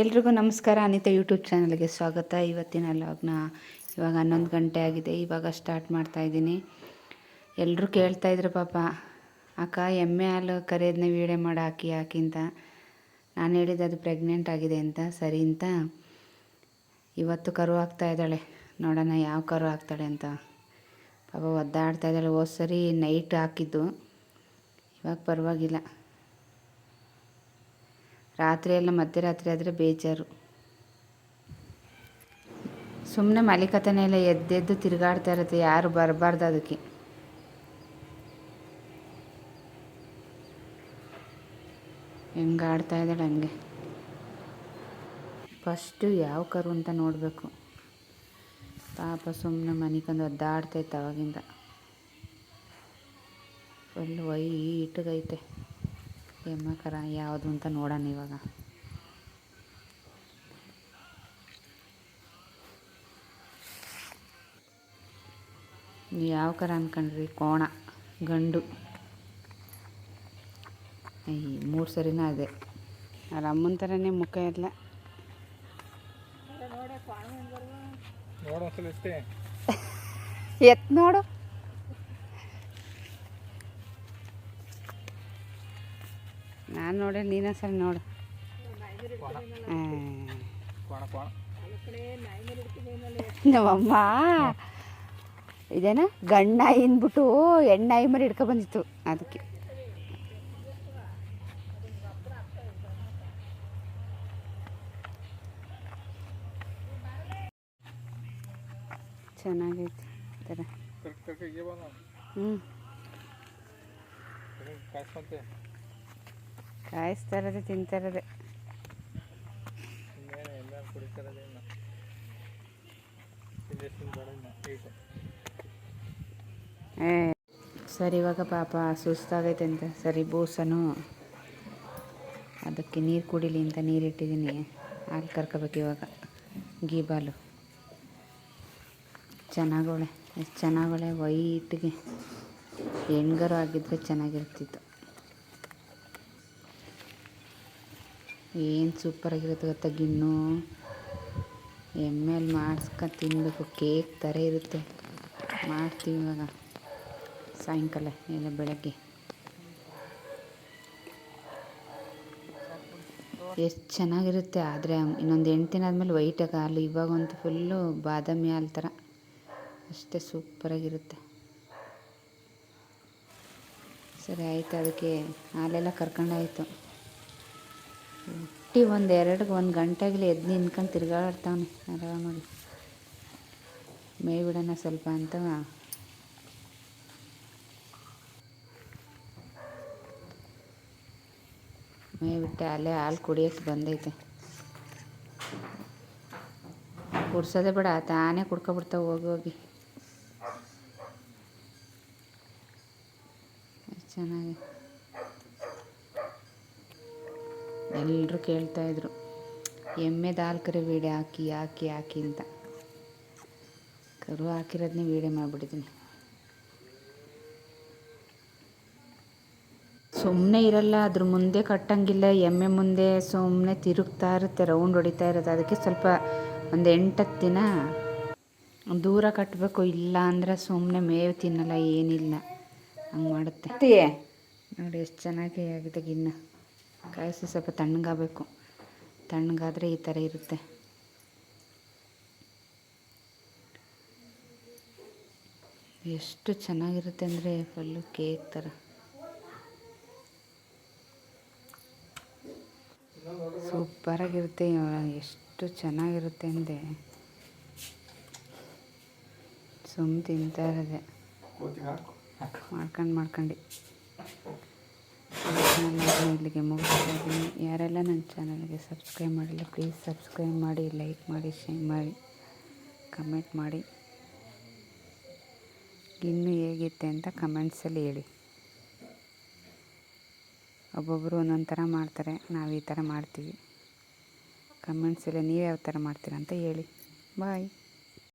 ಎಲ್ರಿಗೂ ನಮಸ್ಕಾರ. ಅನಿತಾ ಯೂಟ್ಯೂಬ್ ಚಾನಲ್ಗೆ ಸ್ವಾಗತ. ಇವತ್ತಿನ ಲಾಗ್ನ ಇವಾಗ ಹನ್ನೊಂದು ಗಂಟೆ ಆಗಿದೆ. ಇವಾಗ ಸ್ಟಾರ್ಟ್ ಮಾಡ್ತಾ ಇದ್ದೀನಿ. ಎಲ್ಲರೂ ಕೇಳ್ತಾಯಿದ್ರು ಪಾಪ, ಅಕ್ಕ, ಎಮ್ಮೆ ಹಾಲು ಕರೆಯೋದನ್ನ ವೀಡಿಯೋ ಮಾಡಿ, ಹಾಕಿ ಹಾಕಿ, ಅಂತ. ನಾನು ಹೇಳಿದ್ದು ಅದು ಪ್ರೆಗ್ನೆಂಟ್ ಆಗಿದೆ ಅಂತ. ಸರಿ ಅಂತ. ಇವತ್ತು ಕರು ಹಾಕ್ತಾ ಇದ್ದಾಳೆ. ನೋಡೋಣ ಯಾವ ಕರು ಹಾಕ್ತಾಳೆ ಅಂತ. ಪಾಪ ಒದ್ದಾಡ್ತಾ ಇದ್ದಾಳೆ. ಹೋದ ಸರಿ ನೈಟ್ ಹಾಕಿದ್ದು. ಇವಾಗ ಪರವಾಗಿಲ್ಲ. ರಾತ್ರಿ ಎಲ್ಲ ಮಧ್ಯರಾತ್ರಿ ಆದರೆ ಬೇಜಾರು. ಸುಮ್ಮನೆ ಮಲಿಕತನೇ ಇಲ್ಲ ಎದ್ದೆದ್ದು ತಿರುಗಾಡ್ತಾ ಇರುತ್ತೆ, ಯಾರು ಬರಬಾರ್ದು ಅದಕ್ಕೆ. ಹೆಂಗಾಡ್ತಾ ಇದ್ದಾಳೆ ಹಂಗೆ. ಫಸ್ಟು ಯಾವ ಕರು ಅಂತ ನೋಡಬೇಕು. ಪಾಪ ಸುಮ್ಮನೆ ಮನಿಕಂದು ಒದ್ದಾಡ್ತೈತೆ ಅವಾಗಿಂದ. ಫುಲ್ ವೈಟ್ಗೈತೆ ಎಮ್ಮೆ ಕರ ಯಾವುದು ಅಂತ ನೋಡೋಣ ಇವಾಗ. ಯಾವ ಕರ ಅಂದ್ಕೊಂಡ್ರಿ ಕೋಣ ಗಂಡು. ಈ ಮೂರು ಸರಿನ ಅದೇ ಅವ್ರ ಅಮ್ಮನ ಥರನೇ ಮುಖ ಇಲ್ಲ ಎತ್ ನೋಡು. ನಾನು ನೋಡಿ ನೀನ ಸರಿ ನೋಡು. ನಮ್ಮಮ್ಮ. ಇದೇನ? ಗಂಡಾಯಿ ಅಂದ್ಬಿಟ್ಟು ಹೆಣ್ಣಾಯಿ ಮರಿ ಹಿಡ್ಕೊ ಬಂದಿತ್ತು. ಅದಕ್ಕೆ. ಚೆನ್ನಾಗೈತೆ. ಥರ ಹ್ಞೂ ಕಾಯಿಸ್ತಾ ಇರೋದೆ ತಿಂತಾ ಇರೋದೆ ಏ. ಸರಿ, ಇವಾಗ ಪಾಪ ಸುಸ್ತಾಗೈತೆ ಅಂತ. ಸರಿ, ಬೂಸನು. ಅದಕ್ಕೆ ನೀರು ಕುಡಿಲಿ ಅಂತ ನೀರಿಟ್ಟಿದ್ದೀನಿ ಹಾಲು ಕರ್ಕೋಬೇಕು ಇವಾಗ. ಗೀಬಾಲು ಚೆನ್ನಾಗವಳೆ ಎಷ್ಟು ಚೆನ್ನಾಗವಳೆ ವೈಟ್ಗೆ. ಹೆಣ್ಗರು ಆಗಿದ್ರೆ ಚೆನ್ನಾಗಿರ್ತಿತ್ತು. ಏನು ಸೂಪರಾಗಿರುತ್ತೆ ಗೊತ್ತಾ ಗಿಣ್ಣು? ಎಮ್ಮೆಲ್ ಮಾಡಿಸ್ಕೊಂಡು ತಿನ್ನಬೇಕು ಕೇಕ್ ಥರ ಇರುತ್ತೆ. ಮಾಡ್ತೀವಿ ಇವಾಗ. ಸಾಯಂಕಾಲ ಎಲ್ಲ ಬೆಳಗ್ಗೆ. ಎಷ್ಟು ಚೆನ್ನಾಗಿರುತ್ತೆ, ಆದರೆ ಇನ್ನೊಂದು ಎಂಟು ದಿನ ಆದಮೇಲೆ ವೈಟಾಗಿ ಹಾಲು ಇವಾಗಂತೂ ಫುಲ್ಲು ಬಾದಾಮಿ ಹಾಲು ಥರ ಅಷ್ಟೇ ಸೂಪರಾಗಿರುತ್ತೆ ಸರಿ, ಆಯಿತು, ಅದಕ್ಕೆ ಹಾಲೆಲ್ಲ ಕರ್ಕೊಂಡಾಯಿತು. ಹುಟ್ಟಿ ಒಂದು ಎರಡು ಒಂದು ಗಂಟೆಗೆ ಎದ್ದು ನಿಂತ್ಕೊಂಡು ತಿರ್ಗಾಡ್ತಾವನೆ. ಆರಾಮಾಗಿ ಮೇಯ್ ಬಿಡೋಣ ಸ್ವಲ್ಪ ಅಂತ. ಮೇಯ್ ಬಿಟ್ಟೆ ಅಲ್ಲೇ ಹಾಲು ಕುಡಿಯೋಕ್ಕೆ ಬಂದೈತೆ. ಕುಡ್ಸೋದೇ ಬೇಡ, ತಾನೇ ಕುಡ್ಕೊಬಿಡ್ತಾವೆ ಹೋಗಿ ಹೋಗಿ. ಚೆನ್ನಾಗಿ. ಎಲ್ಲರೂ ಕೇಳ್ತಾಯಿದ್ರು ಎಮ್ಮೆ ದಾಲ್ಕರೆ ಕರಿ ವೀಡಿಯೋ ಹಾಕಿ ಹಾಕಿ ಹಾಕಿ ಅಂತ. ಕರು ಹಾಕಿರೋದನ್ನೇ ವೀಡೆ ಮಾಡಿಬಿಟ್ಟಿದ್ದೀನಿ. ಸುಮ್ಮನೆ ಇರಲ್ಲ ಅದ್ರ ಮುಂದೆ ಕಟ್ಟಂಗಿಲ್ಲ ಎಮ್ಮೆ ಮುಂದೆ ಸುಮ್ಮನೆ ತಿರುಗ್ತಾ ಇರುತ್ತೆ ರೌಂಡ್ ಹೊಡಿತಾ ಇರುತ್ತೆ. ಅದಕ್ಕೆ ಸ್ವಲ್ಪ ಒಂದು ಎಂಟತ್ತು ದಿನ ದೂರ ಕಟ್ಟಬೇಕು ಇಲ್ಲ ಅಂದರೆ ಸುಮ್ಮನೆ ಮೇವು ತಿನ್ನಲ್ಲ ಏನಿಲ್ಲ. ಹಂಗೆ ಮಾಡುತ್ತೆ. ನೋಡಿ ಎಷ್ಟು ಚೆನ್ನಾಗಿ ಆಗಿದೆ ಗಿನ್ನ. ಕಾಯಿಸಿ ಸ್ವಲ್ಪ ತಣ್ಣಗಾಗಬೇಕು. ತಣ್ಣಗಾದರೆ ಈ ಥರ ಇರುತ್ತೆ. ಎಷ್ಟು ಚೆನ್ನಾಗಿರುತ್ತೆ ಅಂದರೆ ಫುಲ್ಲು ಕೇಕ್ ಥರ. ಸೂಪರಾಗಿರುತ್ತೆ ಎಷ್ಟು ಚೆನ್ನಾಗಿರುತ್ತೆ ಅಂದರೆ ಸುಮ್ಮ ತಿಂತಾ ಇರೋದೆ. ಮಾಡ್ಕೊಂಡು ಮಾಡ್ಕೊಂಡು. ಇಲ್ಲಿಗೆ ಮುಗಿಸ್ತಾ ಇದ್ದೀನಿ. ಯಾರೆಲ್ಲ ನನ್ನ ಚಾನಲ್ಗೆ ಸಬ್ಸ್ಕ್ರೈಬ್ ಮಾಡಿಲ್ಲ, ಪ್ಲೀಸ್ ಸಬ್ಸ್ಕ್ರೈಬ್ ಮಾಡಿ, ಲೈಕ್ ಮಾಡಿ, ಶೇರ್ ಮಾಡಿ, ಕಮೆಂಟ್ ಮಾಡಿ. ಇನ್ನು ಹೇಗಿತ್ತೆ ಅಂತ ಕಮೆಂಟ್ಸಲ್ಲಿ ಹೇಳಿ. ಒಬ್ಬೊಬ್ಬರು ಒಂದೊಂದು ಥರ ಮಾಡ್ತಾರೆ, ನಾವು ಈ ಥರ ಮಾಡ್ತೀವಿ. ಕಮೆಂಟ್ಸಲ್ಲಿ ನೀವು ಯಾವ ಥರ ಮಾಡ್ತೀರಾ ಅಂತ ಹೇಳಿ. ಬಾಯ್.